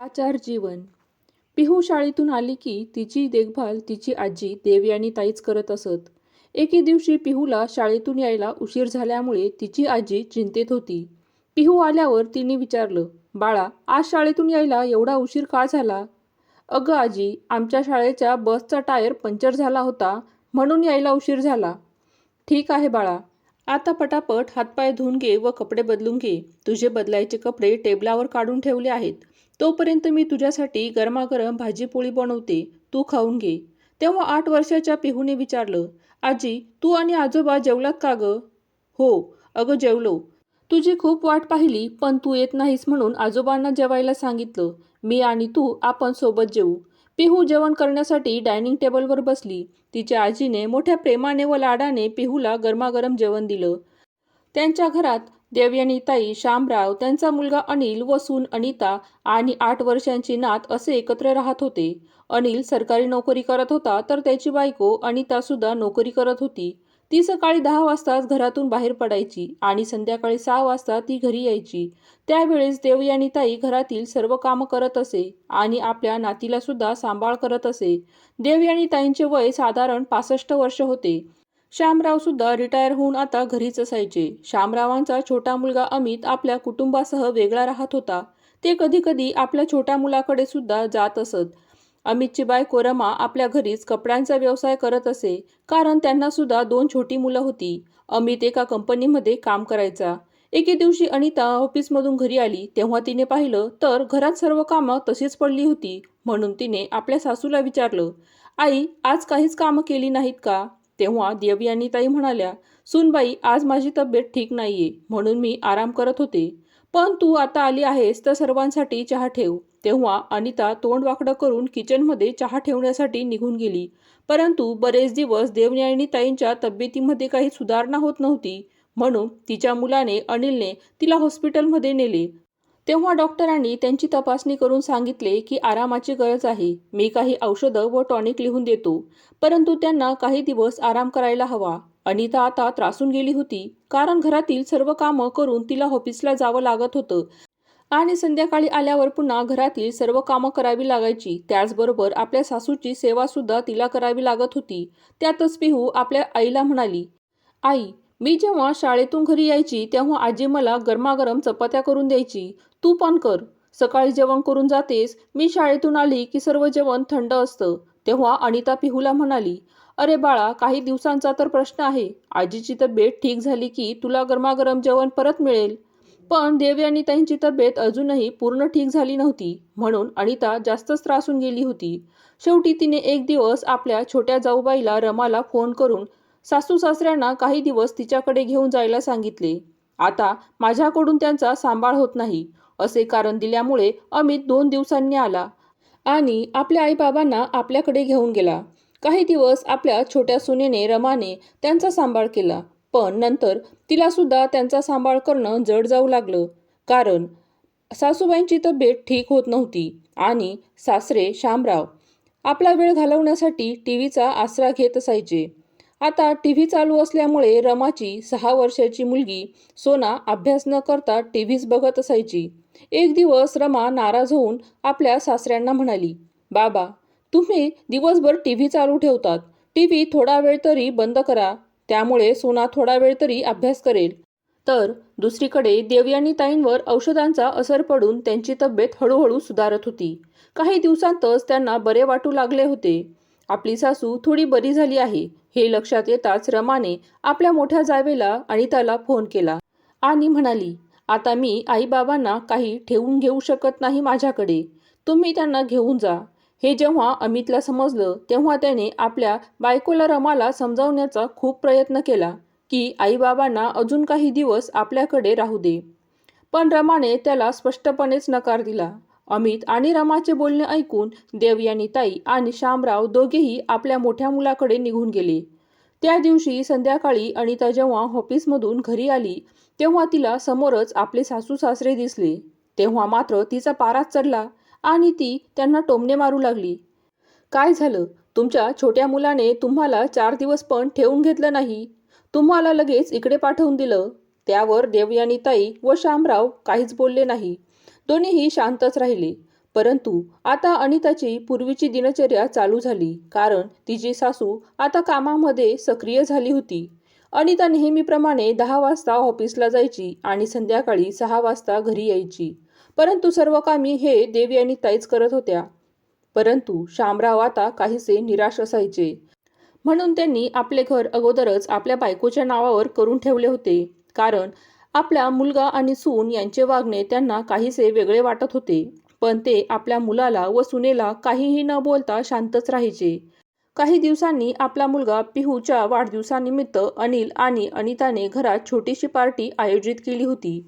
आचार जीवन. पिहू शाळेतून आली की तिची देखभाल तिची आजी देवयानी ताईच करत असत. एके दिवशी पिहूला शाळेतून यायला उशीर झाल्यामुळे तिची आजी चिंतेत होती. पिहू आल्यावर तिने विचारलं बाळा आज शाळेतून यायला एवढा उशीर का झाला? अगं आजी आमच्या शाळेच्या बसचा टायर पंक्चर झाला होता म्हणून यायला उशीर झाला. ठीक आहे बाळा आता पटापट हातपाय धुवून घे व कपडे बदलून घे. तुझे बदलायचे कपडे टेबलावर काढून ठेवले आहेत. तोपर्यंत मी तुझ्यासाठी गरमागरम भाजीपोळी बनवते तू खाऊन घे. तेव्हा आठ वर्षाच्या पिहूने विचारलं आजी तू आणि आजोबा जेवलात का गं? हो. अगं जेवलो. तुझी खूप वाट पाहिली पण तू येत नाहीस म्हणून आजोबांना जेवायला सांगितलं. मी आणि तू आपण सोबत जेवू पिहू जेवण करण्यासाठी डायनिंग टेबलवर बसली. तिच्या आजीने मोठ्या प्रेमाने व लाडाने पिहूला गरमागरम जेवण दिलं. त्यांच्या घरात देवयानी ताई श्यामराव त्यांचा मुलगा अनिल व सून अनिता आणि आठ वर्षांची नात असे एकत्र राहत होते. अनिल सरकारी नोकरी करत होता तर त्याची बायको अनिता सुद्धा नोकरी करत होती. ती सकाळी दहा वाजताच घरातून बाहेर पडायची आणि संध्याकाळी सहा वाजता ती घरी यायची. त्यावेळेस देवयानी ताई घरातील सर्व कामं करत असे आणि आपल्या नातीला सुद्धा सांभाळ करत असे. देवयानी ताईंचे वय साधारण पासष्ट वर्ष होते. श्यामराव सुद्धा रिटायर होऊन आता घरीच असायचे. श्यामरावांचा छोटा मुलगा अमित आपल्या कुटुंबासह वेगळा राहत होता. ते कधी कधी आपल्या छोट्या मुलाकडे सुद्धा जात असत. अमितची बायको रमा आपल्या घरीच कपड्यांचा व्यवसाय करत असे कारण त्यांना सुद्धा दोन छोटी मुलं होती. अमित एका कंपनीमध्ये काम करायचा. एके दिवशी अनिता ऑफिसमधून घरी आली. तेव्हा तिने पाहिलं तर घरात सर्व कामं तशीच पडली होती म्हणून तिने आपल्या सासूला विचारलं आई आज काहीच कामं केली नाहीत का? तेव्हा देवयानी ताई म्हणाल्या सुनबाई आज माझी तब्येत ठीक नाहीये म्हणून मी आराम करत होते. पण तू आता आली आहेस तर सर्वांसाठी चहा ठेव. तेव्हा अनिता तोंड वाकडं करून किचनमध्ये चहा ठेवण्यासाठी निघून गेली. परंतु बरेच दिवस देवयानी ताईंच्या तब्येतीमध्ये काही सुधारणा होत नव्हती म्हणून तिच्या मुलाने अनिलने तिला हॉस्पिटलमध्ये नेले. तेव्हा डॉक्टरांनी त्यांची तपासणी करून सांगितले की आरामाची गरज आहे. मी काही औषधं व टॉनिक लिहून देतो परंतु त्यांना काही दिवस आराम करायला हवा. अनिता आता त्रासून गेली होती कारण घरातील सर्व कामं करून तिला ऑफिसला जावं लागत होतं. आणि संध्याकाळी आल्यावर पुन्हा घरातील सर्व कामं करावी लागायची. त्याचबरोबर आपल्या सासूची सेवासुद्धा तिला करावी लागत होती. त्यातच पिहू आपल्या आईला म्हणाली आई मी जेव्हा शाळेतून घरी यायची तेव्हा आजी मला गरमागरम चपात्या करून द्यायची. तू पण कर. सकाळी जेवण करून जातेस. मी शाळेतून आली की सर्व जेवण थंड असतं. तेव्हा अनिता पिहूला म्हणाली अरे बाळा काही दिवसांचा तर प्रश्न आहे. आजीची तब्येत ठीक झाली की तुला गरमागरम जेवण परत मिळेल. पण देवी आणि ताईंची तब्येत अजूनही पूर्ण ठीक झाली नव्हती. म्हणून अनिता जास्तच त्रासून गेली होती. शेवटी तिने एक दिवस आपल्या छोट्या जाऊबाईला रमाला फोन करून सासू सासऱ्यांना काही दिवस तिच्याकडे घेऊन जायला सांगितले. आता माझ्याकडून त्यांचा सांभाळ होत नाही असे कारण दिल्यामुळे अमित दोन दिवसांनी आला आणि आपल्या आईबाबांना आपल्याकडे घेऊन गेला. काही दिवस आपल्या छोट्या सुनेने रमाने त्यांचा सांभाळ केला पण नंतर तिलासुद्धा त्यांचा सांभाळ करणं जड जाऊ लागलं कारण सासूबाईंची तब्येत ठीक होत नव्हती आणि सासरे शामराव आपला वेळ घालवण्यासाठी टी व्हीचा आसरा घेत असायचे. आता टी व्ही चालू असल्यामुळे रमाची सहा वर्षाची मुलगी सोना अभ्यास न करता टी व्हीच बघत असायची. एक दिवस रमा नाराज होऊन आपल्या सासऱ्यांना म्हणाली बाबा तुम्ही दिवसभर टी व्ही चालू ठेवतात. टी व्ही थोडा वेळ तरी बंद करा. त्यामुळे सोना थोडा वेळ तरी अभ्यास करेल. तर दुसरीकडे देवयानी ताईंवर औषधांचा असर पडून त्यांची तब्येत हळूहळू सुधारत होती. काही दिवसांतच त्यांना बरे वाटू लागले होते. आपली सासू थोडी बरी झाली आहे हे लक्षात येताच रमाने आपल्या मोठ्या जावेला आणि त्याला फोन केला. आणि म्हणाली आता मी आईबाबांना काही ठेवून घेऊ शकत नाही माझ्याकडे. तुम्ही त्यांना घेऊन जा. हे जेव्हा अमितला समजलं तेव्हा त्याने आपल्या बायकोला रमाला समजावण्याचा खूप प्रयत्न केला की आईबाबांना अजून काही दिवस आपल्याकडे राहू दे. पण रमाने त्याला स्पष्टपणेच नकार दिला. अमित आणि रमाचे बोलणे ऐकून देवयानी ताई आणि श्यामराव दोघेही आपल्या मोठ्या मुलाकडे निघून गेले. त्या दिवशी संध्याकाळी अनिता जेव्हा ऑफिसमधून घरी आली तेव्हा तिला समोरच आपले सासू सासरे दिसले. तेव्हा मात्र तिचा पाराच चढला आणि ती त्यांना टोमणे मारू लागली. काय झालं? तुमच्या छोट्या मुलाने तुम्हाला चार दिवस पण ठेवून घेतलं नाही? तुम्हाला लगेच इकडे पाठवून दिलं? त्यावर देवयानी ताई व श्यामराव काहीच बोलले नाही. दोन्हीही शांतच राहिले. परंतु आता अनिताची पूर्वीची दिनचर्या चालू झाली कारण तिची सासू आता कामामध्ये सक्रिय झाली होती. अनिता नेहमीप्रमाणे दहा वाजता ऑफिसला जायची आणि संध्याकाळी सहा वाजता घरी यायची. परंतु सर्व कामी हे देवी आणि ताईच करत होत्या. परंतु शामराव आता काहीसे निराश असायचे. म्हणून त्यांनी आपले घर अगोदरच आपल्या बायकोच्या नावावर करून ठेवले होते कारण आपला मुलगा आणि सून यांचे वागणे त्यांना काहीसे वेगळे वाटत होते. पण ते आपल्या मुलाला व सुनेला काहीही न बोलता शांतच राहायचे. काही दिवसांनी आपला मुलगा पिहूच्या वाढदिवसानिमित्त अनिल आणि अनिताने घरात छोटीशी पार्टी आयोजित केली होती.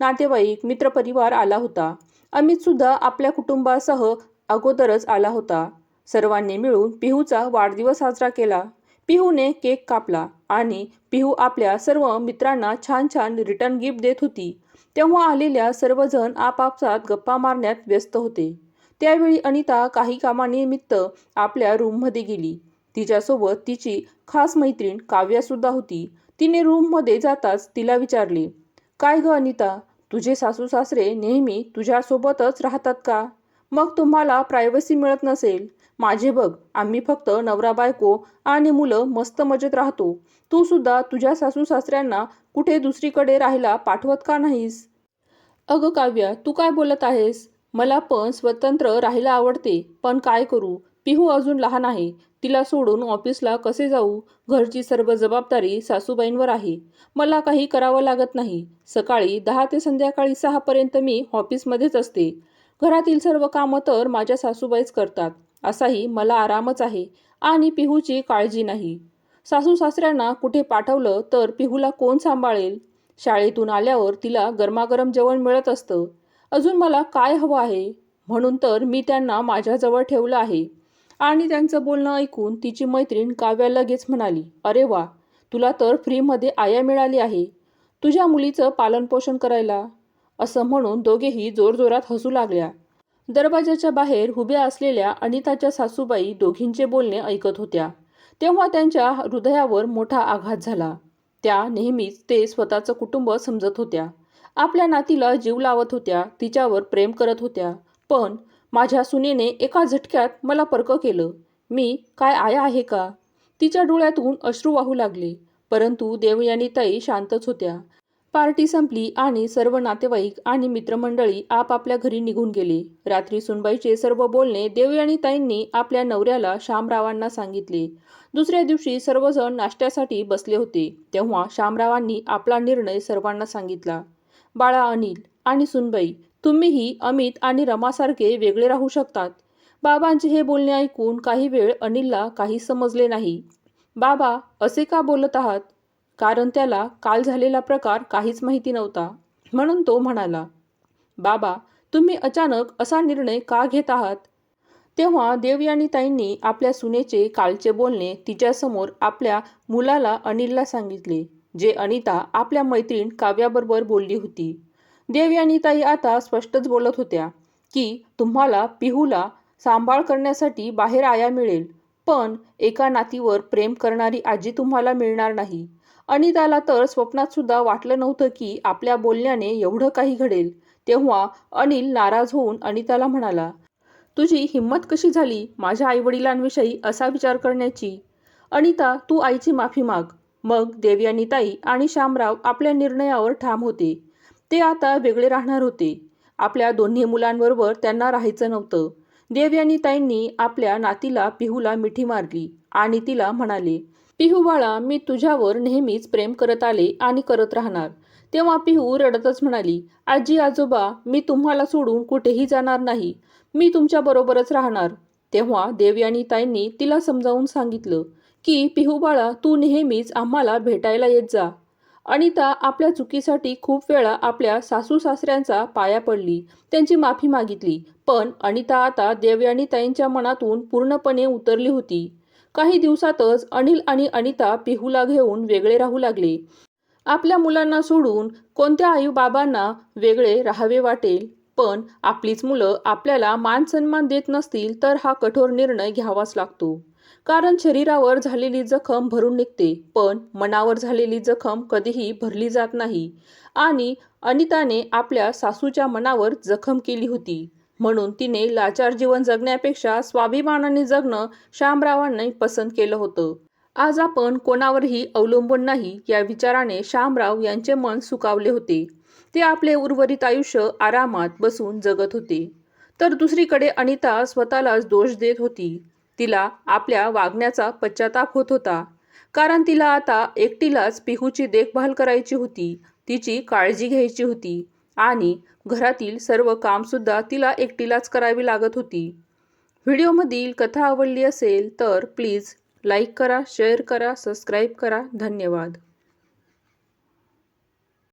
नातेवाईक मित्रपरिवार आला होता. अमित सुद्धा आपल्या कुटुंबासह अगोदरच आला होता. सर्वांनी मिळून पिहूचा वाढदिवस साजरा केला. पिहूने केक कापला आणि पिहू आपल्या सर्व मित्रांना छान छान रिटर्न गिफ्ट देत होती. तेव्हा आलेल्या सर्वजण आपापसात गप्पा मारण्यात व्यस्त होते. त्यावेळी अनिता काही कामानिमित्त आपल्या रूममध्ये गेली. तिच्यासोबत तिची खास मैत्रीण काव्यासुद्धा होती. तिने रूममध्ये जाताच तिला विचारले काय गं अनिता तुझे सासू सासरे नेहमी तुझ्यासोबतच राहतात का? मग तुम्हाला प्रायव्हसी मिळत नसेल. माझे बघ आम्ही फक्त नवरा बायको आणि मुलं मस्त मजेत राहतो. तू सुद्धा तुझ्या सासू सासऱ्यांना कुठे दुसरीकडे राहायला पाठवत का नाहीस? अगं काव्या तू काय बोलत आहेस? मला पण स्वतंत्र राहायला आवडते पण काय करू? पिहू अजून लहान आहे. तिला सोडून ऑफिसला कसे जाऊ? घरची सर्व जबाबदारी सासूबाईंवर आहे. मला काही करावं लागत नाही. सकाळी दहा ते संध्याकाळी सहापर्यंत मी ऑफिसमध्येच असते. घरातील सर्व कामं तर माझ्या सासूबाईच करतात. असाही मला आरामच आहे आणि पिहूची काळजी नाही. सासू सासऱ्यांना कुठे पाठवलं तर पिहूला कोण सांभाळेल? शाळेतून आल्यावर तिला गरमागरम जेवण मिळत असतं. अजून मला काय हवं आहे? म्हणून तर मी त्यांना माझ्याजवळ ठेवलं आहे. आणि त्यांचं बोलणं ऐकून तिची मैत्रीण काव्या लगेच म्हणाली अरे वा तुला तर फ्रीमध्ये आया मिळाली आहे. तुझ्या मुलीचं पालनपोषण करायला. असं म्हणून दोघेही जोरजोरात हसू लागल्या. दरवाजाच्या बाहेर उभ्या असलेल्या अनिताच्या सासूबाई दोघींचे बोलणे ऐकत होत्या. तेव्हा त्यांच्या हृदयावर मोठा आघात झाला. त्या नेहमीच ते स्वतःचं कुटुंब समजत होत्या. आपल्या नातीला जीव लावत होत्या तिच्यावर प्रेम करत होत्या. पण माझ्या सुनेने एका झटक्यात मला पर्क केलं. मी काय आया आहे का? तिच्या डोळ्यातून अश्रू वाहू लागले. परंतु देवयानीताई शांतच होत्या. पार्टी संपली आणि सर्व नातेवाईक आणि मित्रमंडळी आपापल्या घरी निघून गेले. रात्री सुनबाईचे सर्व बोलणे देवी आणि ताईंनी आपल्या नवऱ्याला शामरावांना सांगितले. दुसऱ्या दिवशी सर्वजण नाश्त्यासाठी बसले होते तेव्हा शामरावांनी आपला निर्णय सर्वांना सांगितला. बाळा अनिल आणि सुनबाई तुम्हीही अमित आणि रमासारखे वेगळे राहू शकतात. बाबांचे हे बोलणे ऐकून काही वेळ अनिलला काही समजले नाही. बाबा असे का बोलत आहात? कारण त्याला काल झालेला प्रकार काहीच माहिती नव्हता. म्हणून तो म्हणाला बाबा तुम्ही अचानक असा निर्णय का घेत आहात? तेव्हा देवयानीताईंनी आपल्या सुनेचे कालचे बोलणे तिच्यासमोर आपल्या मुलाला अनिलला सांगितले जे अनिता आपल्या मैत्रीण काव्याबरोबर बोलली होती. देवयानीताई आता स्पष्टच बोलत होत्या की तुम्हाला पिहूला सांभाळ करण्यासाठी बाहेर आया मिळेल पण एका नातीवर प्रेम करणारी आजी तुम्हाला मिळणार नाही. अनिताला तर स्वप्नात सुद्धा वाटलं नव्हतं की आपल्या बोलण्याने एवढं काही घडेल. तेव्हा अनिल नाराज होऊन अनिताला म्हणाला तुझी हिंमत कशी झाली माझ्या आईवडिलांविषयी असा विचार करण्याची? अनिता तू आईची माफी माग. मग देवयानीताई आणि शामराव आपल्या निर्णयावर ठाम होते. ते आता वेगळे राहणार होते. आपल्या दोन्ही मुलांबरोबर त्यांना राहायचं नव्हतं. देवयानीताईंनी आपल्या नातीला पिहूला मिठी मारली आणि तिला म्हणाले पिहू बाळा मी तुझ्यावर नेहमीच प्रेम करत आले आणि करत राहणार. तेव्हा पिहू रडतच म्हणाली आजी आजोबा मी तुम्हाला सोडून कुठेही जाणार नाही. मी तुमच्या बरोबरच राहणार. तेव्हा देवयानीताईंनी तिला समजावून सांगितलं की पिहू बाळा तू नेहमीच आम्हाला भेटायला येत जा. अनिता आपल्या चुकीसाठी खूप वेळा आपल्या सासू सासऱ्यांचा पाया पडली त्यांची माफी मागितली. पण अनिता आता देवयानीताईंच्या मनातून पूर्णपणे उतरली होती. काही दिवसातच अनिल आणि अनिता पिहूला घेऊन वेगळे राहू लागले. आपल्या मुलांना सोडून कोणत्या आई बाबांना वेगळे राहावे वाटेल? पण आपलीच मुलं आपल्याला मान सन्मान देत नसतील तर हा कठोर निर्णय घ्यावाच लागतो. कारण शरीरावर झालेली जखम भरून निघते पण मनावर झालेली जखम कधीही भरली जात नाही. आणि अनिताने आपल्या सासूच्या मनावर जखम केली होती. म्हणून तिने लाचार जीवन जगण्यापेक्षा स्वाभिमानाने जगणं श्यामरावांनी पसंत केलं होतं. आज आपण कोणावरही अवलंबून नाही या विचाराने श्यामराव यांचे मन सुकावले होते. ते आपले उर्वरित आयुष्य आरामात बसून जगत होते. तर दुसरीकडे अनिता स्वतःलाच दोष देत होती. तिला आपल्या वागण्याचा पश्चाताप होत होता. कारण तिला आता एकटीलाच पिहूची देखभाल करायची होती. तिची काळजी घ्यायची होती. आणि घरातील सर्व कामसुद्धा तिला एकटीलाच करावी लागत होती. व्हिडिओमधील कथा आवडली असेल तर प्लीज लाईक करा शेअर करा सबस्क्राईब करा. धन्यवाद.